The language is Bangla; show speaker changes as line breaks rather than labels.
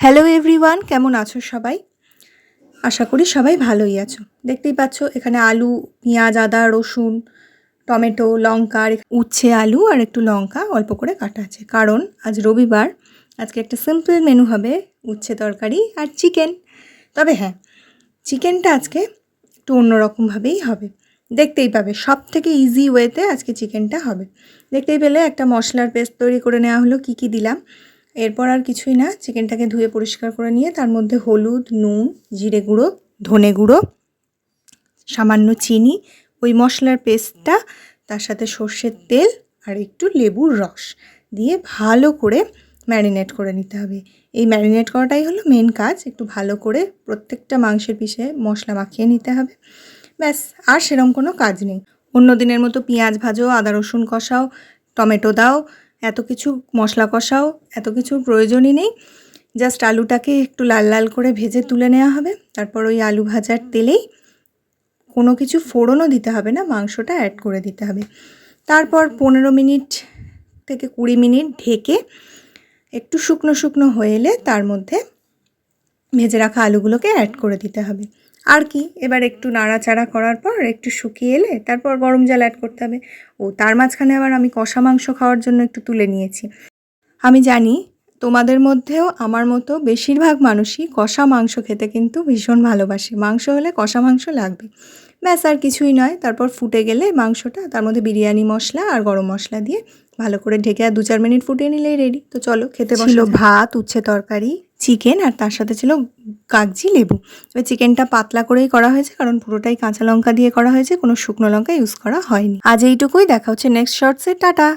হ্যালো এভরিওয়ান কেমন আছো সবাই? আশা করি সবাই ভালোই আছো। দেখতেই পাচ্ছ, এখানে আলু, পেঁয়াজ, আদা, রসুন, টমেটো, লঙ্কা উচ্ছে আলু আর একটু লঙ্কা অল্প করে কাটা আছে। কারণ আজ রবিবার, আজকে একটা সিম্পল মেনু হবে, উচ্ছে তরকারি আর চিকেন তবে হ্যাঁ চিকেনটা আজকে একটু অন্যরকমভাবেই হবে। দেখতেই পাবে সব থেকে ইজি ওয়েতে আজকে চিকেনটা হবে। দেখতেই পেলে একটা মশলার পেস্ট তৈরি করে নেওয়া হলো, কী কী দিলাম। এরপর আর কিছুই না, চিকেনটাকে ধুয়ে পরিষ্কার করে নিয়ে তার মধ্যে হলুদ, নুন, জিরে গুঁড়ো, ধনে গুঁড়ো, সামান্য চিনি, ওই মশলার পেস্টটা, তার সাথে সর্ষের তেল আর একটু লেবুর রস দিয়ে ভালো করে ম্যারিনেট করে নিতে হবে। এই ম্যারিনেট করাটাই হলো মেন কাজ, একটু ভালো করে প্রত্যেকটা মাংসের পিসে মশলা মাখিয়ে নিতে হবে। ব্যাস, আর সেরকম কোনো কাজ নেই। অন্য দিনের মতো পেঁয়াজ ভাজো, আদা রসুন কষাও, টমেটো দাও এত কিছু মশলা কষাও, এত কিছুর প্রয়োজনই নেই। জাস্ট আলুটাকে একটু লাল লাল করে ভেজে তুলে নেওয়া হবে। তারপর ওই আলু ভাজার তেলেই কোনো কিছু ফোড়নও দিতে হবে না, মাংসটা অ্যাড করে দিতে হবে। তারপর পনেরো মিনিট থেকে কুড়ি মিনিট ঢেকে একটু শুকনো শুকনো হয়ে এলে তার মধ্যে ভেজে রাখা আলুগুলোকে অ্যাড করে দিতে হবে। আর কি? এবার একটু নাড়াচাড়া করার পর একটু শুকিয়ে এলে তারপর গরম জল অ্যাড করতে হবে। ও, তার মাঝখানে আবার আমি কষা মাংস খাওয়ার জন্য একটু তুলে নিয়েছি। আমি জানি তোমাদের মধ্যেও আমার মতো বেশিরভাগ মানুষই কষা মাংস খেতে কিন্তু ভীষণ ভালোবাসে। মাংস হলে কষা মাংস লাগবে। ব্যাস, আর কিছুই নয়। তারপর ফুটে গেলে মাংসটা, তার মধ্যে বিরিয়ানি মশলা আর গরম মশলা দিয়ে ভালো করে ঢেকে আর দু চার মিনিট ফুটিয়ে নিলেই রেডি তো চলো, খেতে ছিল ভাত, উচ্ছে তরকারি। চিকেন আর তার সাথে ছিল কাগজি লেবু। এবার চিকেনটা পাতলা করেই করা হয়েছে, কারণ পুরোটাই কাঁচা লঙ্কা দিয়ে করা হয়েছে, কোনো শুকনো লঙ্কা ইউজ করা হয়নি। আজ এইটুকুই, দেখা হচ্ছে নেক্সট শর্টসে, টাটা!